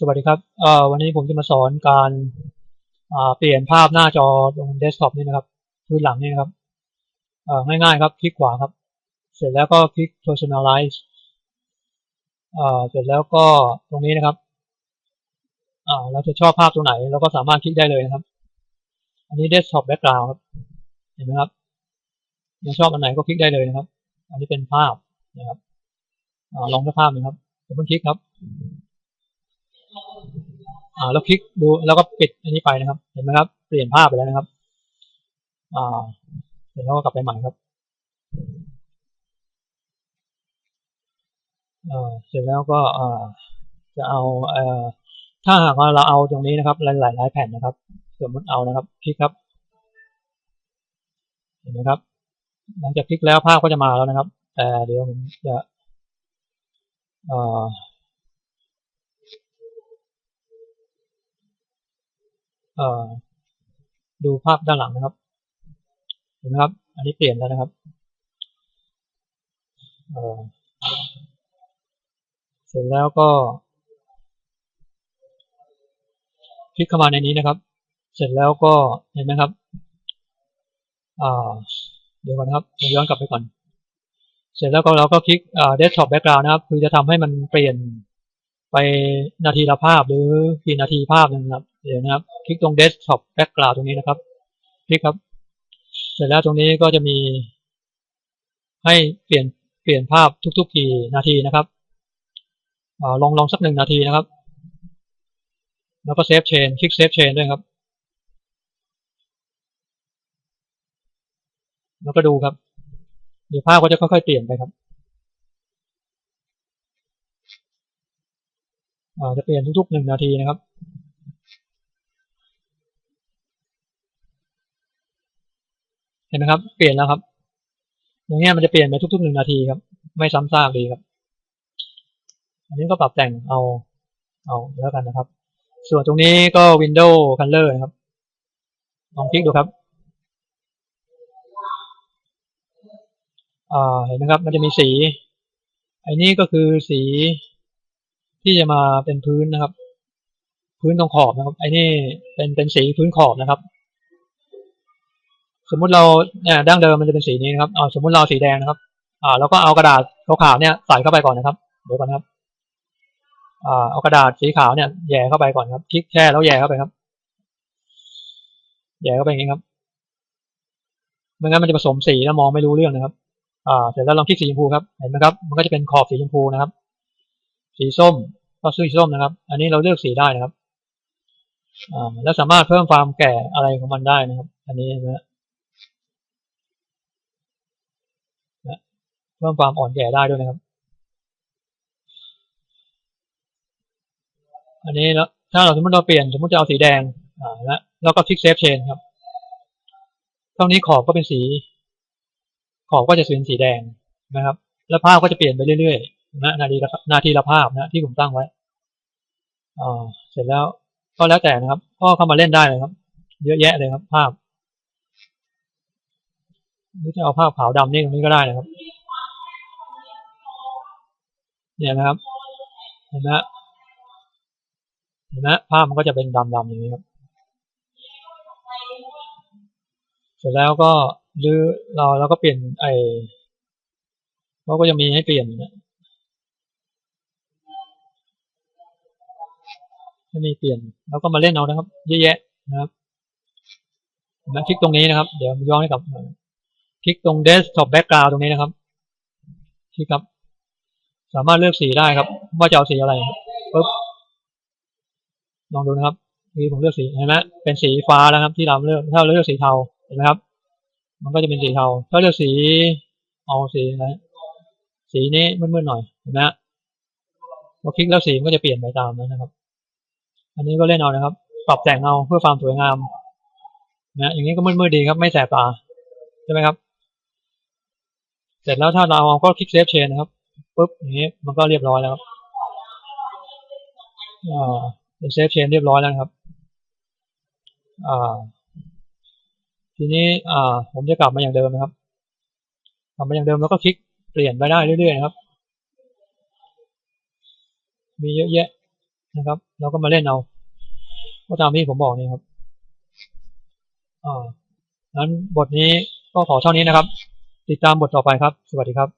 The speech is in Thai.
สวัสดีครับวันนี้ผมจะมาสอนการเปลี่ยนภาพหน้าจอตรงเดสก์ท็อปนี่นะครับพื้นหลังนี่นะครับง่ายๆครับ คลิกขวาครับ เสร็จแล้วก็คลิก personalize เอ่อเสร็จแล้วก็ตรงนี้นะครับเราจะชอบภาพตัวไหนเราก็สามารถคลิกได้เลยนะครับ อันนี้ desktop background ครับเห็นไหมครับเราชอบอันไหนก็คลิกได้เลยนะครับ อันนี้เป็นภาพนะครับอลองสักภาพหนึ่งครับผมคลิกครับ อ่าแล้วคลิกดูแล้วก็ปิดอันนี้ไปนะครับ เห็นไหมครับ เปลี่ยนภาพไปแล้วนะครับ อ่าเสร็จแล้วก็กลับไปใหม่ครับอ่าเสร็จแล้วก็อ่าจะเอาอ่อถ้าหากว่าเราเอาตรงนี้นะครับหลายหลายแผ่นนะครับ สมมติเอานะครับ คลิกครับ เห็นไหมครับ หลังจากคลิกแล้วภาพก็จะมาแล้วนะครับ แต่เดี๋ยวผมจะเอ่อเอ่อ ดูภาพด้านหลังนะครับ เห็นไหมครับ อันนี้เปลี่ยนแล้วนะครับเสร็จแล้วก็ คลิกเข้ามาในนี้นะครับ เสร็จแล้วก็เห็นไหมครับเดี๋ยวก่อนครับย้อนกลับไปก่อน เสร็จแล้วก็เราก็คลิกอ่า desktop background นะครับ คือจะทำให้มันเปลี่ยนไปนาทีละภาพหรือกี่นาทีภาพนึงนะครับ เดี๋ยวนะครับ คลิกตรง desktop background ตรงนี้นะครับ คลิกครับ เสร็จแล้วตรงนี้ก็จะมี ให้เปลี่ยนเปลี่ยนภาพทุกๆกี่นาทีนะครับอลองลองสักหนึ่งนาทีนะครับ แล้วก็เซฟเชนคลิกเซฟเชนด้วยครับ แล้วก็ดูครับ เดี๋ยวภาพก็จะค่อยๆเปลี่ยนไปครับจะเปลี่ยนทุกๆหนึ่งนาทีนะครับ เห็นไหมครับ เปลี่ยนแล้วครับ อย่างเงี้ยมันจะเปลี่ยนไปทุกๆหนึ่งนาทีครับ ไม่ซ้ำซากดีครับ อันนี้ก็ปรับแต่งเอาเอาแล้วกันนะครับ ส่วนตรงนี้ก็ Windows Color นะครับ ลองคลิกดูครับอ่าเห็นไหมครับ มันจะมีสีไอ้นี่ก็คือสีที่จะมาเป็นพื้นนะครับ พื้นตรงขอบนะครับ ไอ้นี่เป็นเป็นสีพื้นขอบนะครับ สมมุติเราเนี่ยดั้งเดิมมันจะเป็นสีนี้นะครับอ่าสมมุติเราสีแดงนะครับ อ่าแล้วก็เอากระดาษขาวๆเนี่ยใส่เข้าไปก่อนนะครับเดี๋ยวก่อนครับ อ่าเอากระดาษสีขาวเนี่ยแย่เข้าไปก่อนครับ คลิกแช่แล้วแย่เข้าไปครับ แย่เข้าไปอย่างนี้ครับไม่งั้นมันจะผสมสีแล้วมองไม่รู้เรื่องนะครับ อ่าเสร็จแล้วลองคลิกสีชมพูครับเห็นไหมครับ มันก็จะเป็นขอบสีชมพูนะครับ สีส้มก็สีส้มนะครับ อันนี้เราเลือกสีได้นะครับ อ่าแล้วสามารถเพิ่มความแก่อะไรของมันได้นะครับ อันนี้นะ เพิ่มความอ่อนแก่ได้ด้วยนะครับ อันนี้แล้วถ้าเราสมมติเราเปลี่ยนสมมติจะเอาสีแดงอ่าแล้วเราก็คลิกเซฟเชนครับตรงนี้ขอบก็เป็นสี ขอบก็จะเป็นสีแดงนะครับ แล้วภาพก็จะเปลี่ยนไปเรื่อยๆนะนาทีละนาทีละภาพนะที่ผมตั้งไว้อ่าเสร็จแล้วก็แล้วแต่นะครับ ก็เข้ามาเล่นได้เลยครับ เยอะแยะเลยครับ ภาพหรือจะเอาภาพขาวดำนี่ตรงนี้ก็ได้นะครับ เนี่ยนะครับ เห็นไหมเห็นไหมภาพมันก็จะเป็นดำๆอย่างนี้ครับ เสร็จแล้วก็หรือเราเราก็เปลี่ยนไอ้เขาก็จะมีให้เปลี่ยนจะมีเปลี่ยน แล้วก็มาเล่นเอานะครับ เยอะแยะนะครับนะคลิกตรงนี้นะครับ เดี๋ยวย้อนให้กับคลิกตรง desktop background ตรงนี้นะครับ คลิกครับ สามารถเลือกสีได้ครับ ว่าจะเอาสีอะไรปุ๊บลองดูนะครับนี่ผมเลือกสีเห็นไหมเป็นสีฟ้าแล้วครับ ที่เราเลือกถ้าเราเลือกสีเทาเห็นไหมครับ มันก็จะเป็นสีเทาถ้าเลือกสีเอาสีอะไรสีนี้มืดๆหน่อยเห็นไหมพอคลิกแล้วสีมันก็จะเปลี่ยนไปตามนั้นนะครับ อันนี้ก็เล่นเอานะครับ ปรับแต่งเอาเพื่อความสวยงามนะอย่างนี้ก็มืดๆดีครับ ไม่แสบตาใช่ไหมครับ เสร็จแล้วถ้าเราเอาก็คลิกเซฟเชนนะครับ ปุ๊บอย่างนี้มันก็เรียบร้อยแล้วครับอ่าเป็นเซฟเชนเรียบร้อยแล้วครับ อ่า ทีนี้อ่า ผมจะกลับมาอย่างเดิมนะครับ กลับมาอย่างเดิมแล้วก็คลิกเปลี่ยนไปได้เรื่อยๆนะครับ มีเยอะแยะนะครับเราก็มาเล่นเอาก็ตามที่ผมบอกนี่ครับอ่านั้นบทนี้ก็ขอเท่านี้นะครับ ติดตามบทต่อไปครับ สวัสดีครับ